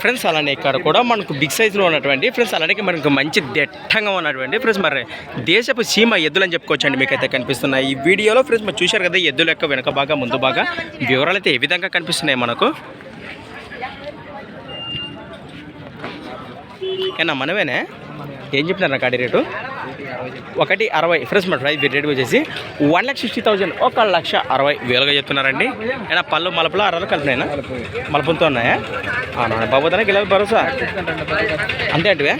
Friends అలానే ఇక్కడ కూడా మనకు బిగ్ సైజులో ఉన్నటువంటి ఫ్రెండ్స్ అలానే మనకు మంచి దట్టంగా ఉన్నటువంటి ఫ్రెండ్స్ మరి దేశపు సీమ ఎద్దులు అని చెప్పుకోవచ్చండి మీకైతే కనిపిస్తున్నాయి. ఈ వీడియోలో ఫ్రెండ్స్ మరి చూశారు కదా ఎద్దుల యొక్క వెనక బాగా ముందు బాగా వివరాలు అయితే ఏ విధంగా కనిపిస్తున్నాయి మనకు? ఏనా మనమేనే? ఏం చెప్పినారు నాకు అడి రేటు? ఒకటి అరవై. ఫ్రెష్ మన ప్రైస్ రేట్ వచ్చేసి వన్ ల్యాక్ సిక్స్టీ థౌసండ్ ఒక లక్ష అరవై వేలుగా చెప్తున్నారండి. అయినా పళ్ళు మలపలు అరవై కలిపినాయినా? మలపులతో ఉన్నాయా? అవునా బాబోదన గిలాల భరోసా? అంతే అంటే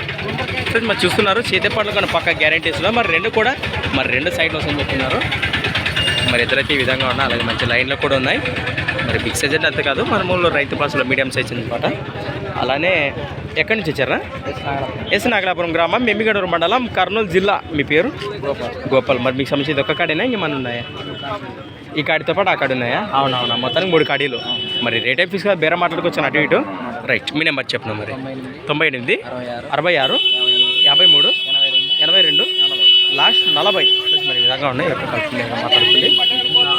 ఫ్రెండ్స్ మరి చూస్తున్నారు చేతపాట్లు కానీ పక్క గ్యారంటీస్లో మరి రెండు కూడా మరి రెండు సైడ్లు వస్తాయని చెప్తున్నారు మరి ఇద్దరైతే ఈ విధంగా ఉన్నాయి అలాగే మంచి లైన్లో కూడా ఉన్నాయి. మరి బిగ్ సైజ్ అంటే అంతే కాదు మన మూలలో రైతు పాసులో మీడియం సైజ్ అనమాట అలానే ఎక్కడి నుంచి వచ్చారా? ఎస్ నాగలాపురం గ్రామం మెమ్మిగడూరు మండలం కర్నూలు జిల్లా. మీ పేరు? గోపాల్. మరి మీకు సంబంధించి ఒక్క కాడేనా? ఇంకేమన్నా ఉన్నాయా? ఈ కాడితో పాటు ఆ కాడి ఉన్నాయా? అవునవునా. మొత్తానికి మూడు కాడీలు. మరి రేట్ ఆఫ్ ఫీస్గా బేర మాట్లాడుకొచ్చాను అటు ఇటు. రైట్ మీ నెంబర్ చెప్పను మరి? తొంభై ఎనిమిది అరవై ఆరు యాభై మూడు ఎనభై రెండు లాస్ట్ నలభై. మరి విధంగా ఉన్నాయి. మాట్లాడుతుంది.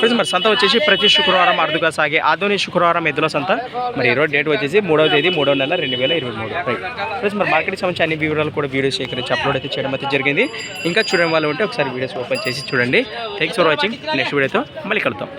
ఫ్రెండ్స్ మరి సంత వచ్చేసి ప్రతి శుక్రవారం అరుదుగా సాగే ఆధునిక శుక్రవారం ఎద్దుల సంత. మరి ఈరోజు డేట్ వచ్చేసి మూడవ తేదీ మూడవ నెల రెండు వేల ఇరవై మూడు. ఫ్రెండ్స్ మరి మార్కెట్ సంబంధించి అన్ని వివరాలు కూడా వీడియో సేకరించి అప్లోడ్ అయితే చేయడం అయితే జరిగింది. ఇంకా చూడడం వాళ్ళు ఉంటే ఒకసారి వీడియోస్ ఓపెన్ చేసి చూడండి. థ్యాంక్స్ ఫర్ వాచింగ్ నెక్స్ట్ వీడియోతో మళ్ళీ కలుద్దాం.